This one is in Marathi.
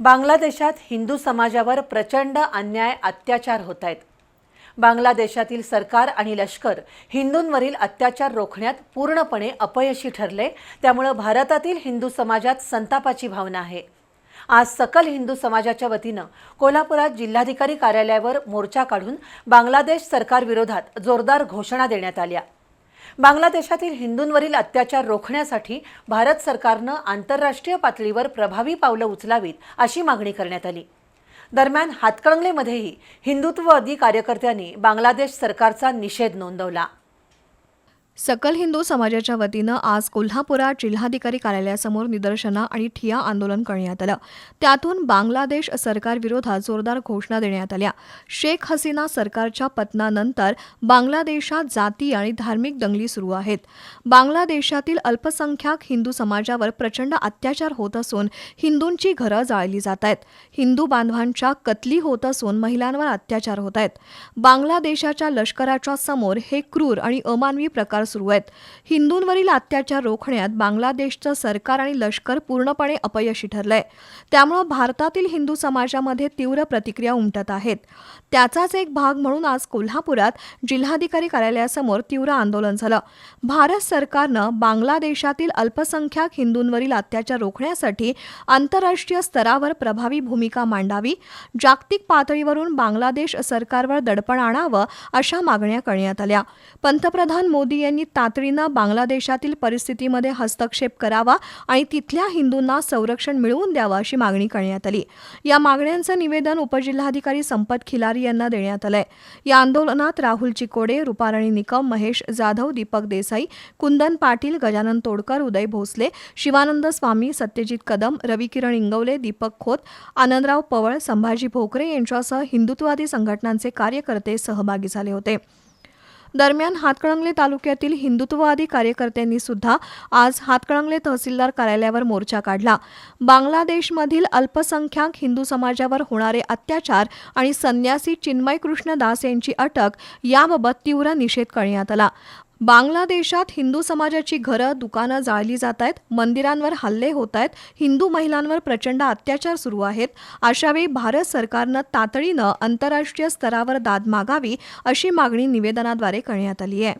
बांगलादेशात हिंदू समाजावर प्रचंड अन्याय अत्याचार होत आहेत बांगलादेशातील सरकार आणि लष्कर हिंदूंवरील अत्याचार रोखण्यात पूर्णपणे अपयशी ठरले त्यामुळं भारतातील हिंदू समाजात संतापाची भावना आहे. आज सकल हिंदू समाजाच्या वतीनं कोल्हापुरात जिल्हाधिकारी कार्यालयावर मोर्चा काढून बांगलादेश सरकारविरोधात जोरदार घोषणा देण्यात आल्या. बांगलादेशातील हिंदूंवरील अत्याचार रोखण्यासाठी भारत सरकारनं आंतरराष्ट्रीय पातळीवर प्रभावी पावलं उचलावीत अशी मागणी करण्यात आली. दरम्यान हातकणंगलेमध्येही हिंदुत्ववादी कार्यकर्त्यांनी बांगलादेश सरकारचा निषेध नोंदवला. सकल हिंदू समाजाच्या वतीनं आज कोल्हापुरात जिल्हाधिकारी कार्यालयासमोर निदर्शनं आणि ठिया आंदोलन करण्यात आलं. त्यातून बांगलादेश सरकारविरोधात जोरदार घोषणा देण्यात आल्या. शेख हसीना सरकारच्या पतनानंतर बांगलादेशात जाती आणि धार्मिक दंगली सुरू आहेत. बांगलादेशातील अल्पसंख्याक हिंदू समाजावर प्रचंड अत्याचार होत असून हिंदूंची घरं जाळली जात आहेत. हिंदू बांधवांच्या कतली होत असून महिलांवर अत्याचार होत आहेत. बांगलादेशाच्या लष्कराच्या समोर हे क्रूर आणि अमानवी प्रकार सुरू आहेत हिंदूंवरील अत्याचार रोखण्यात बांगलादेशचं सरकार आणि लष्कर पूर्णपणे अपयशी ठरलंय. त्यामुळं भारतातील हिंदू समाजामध्ये तीव्र प्रतिक्रिया उमटत आहेत. त्याचाच एक भाग म्हणून आज कोल्हापुरात जिल्हाधिकारी कार्यालयासमोर तीव्र आंदोलन झालं. भारत सरकारनं बांगलादेशातील अल्पसंख्याक हिंदूंवरील अत्याचार रोखण्यासाठी आंतरराष्ट्रीय स्तरावर प्रभावी भूमिका मांडावी जागतिक पातळीवरून बांगलादेश सरकारवर दडपण आणावं अशा मागण्या करण्यात आल्या. पंतप्रधान मोदी यांनी यांनी तातडीनं बांगलादेशातील परिस्थितीमध्ये हस्तक्षेप करावा आणि तिथल्या हिंदूंना संरक्षण मिळवून द्यावं अशी मागणी करण्यात आली. या मागण्यांचं निवेदन उपजिल्हाधिकारी संपत खिलारी यांना देण्यात आलंय. या आंदोलनात राहुल चिकोडे रुपाराणी निकम महेश जाधव दीपक देसाई कुंदन पाटील गजानन तोडकर उदय भोसले शिवानंद स्वामी सत्यजित कदम रविकिरण इंगवले दीपक खोत आनंदराव पवळ संभाजी भोकरे यांच्यासह हिंदुत्ववादी संघटनांचे कार्यकर्ते सहभागी झाले होते. दरम्यान हातकणंगले तालुक्यातील हिंदुत्ववादी कार्यकर्त्यांनी सुद्धा आज हातकणंगले तहसीलदार कार्यालयावर मोर्चा काढला. बांगलादेशमधील अल्पसंख्याक हिंदू समाजावर होणारे अत्याचार आणि संन्यासी चिन्मय कृष्ण दास यांची अटक याबाबत तीव्र निषेध करण्यात आला. बांगलादेशात हिंदू समाजाची घरं दुकानं जाळली जात आहेत मंदिरांवर हल्ले होत आहेत हिंदू महिलांवर प्रचंड अत्याचार सुरू आहेत. अशावेळी भारत सरकारनं तातडीनं आंतरराष्ट्रीय स्तरावर दाद मागावी अशी मागणी निवेदनाद्वारे करण्यात आली आहे.